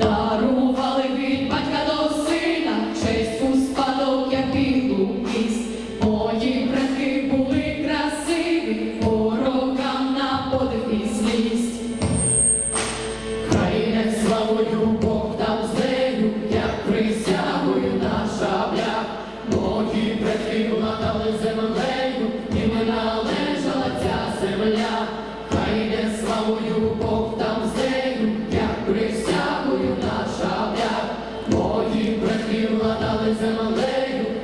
дарували від батька до сина, честь у спадок, як білу міст. Мої предки були красиві, по рокам на подив і славою Бог там з нею, як присягою наша бля. Мої предки владали землею, і ми належала ця земля, хай не славою Бог.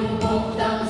不倒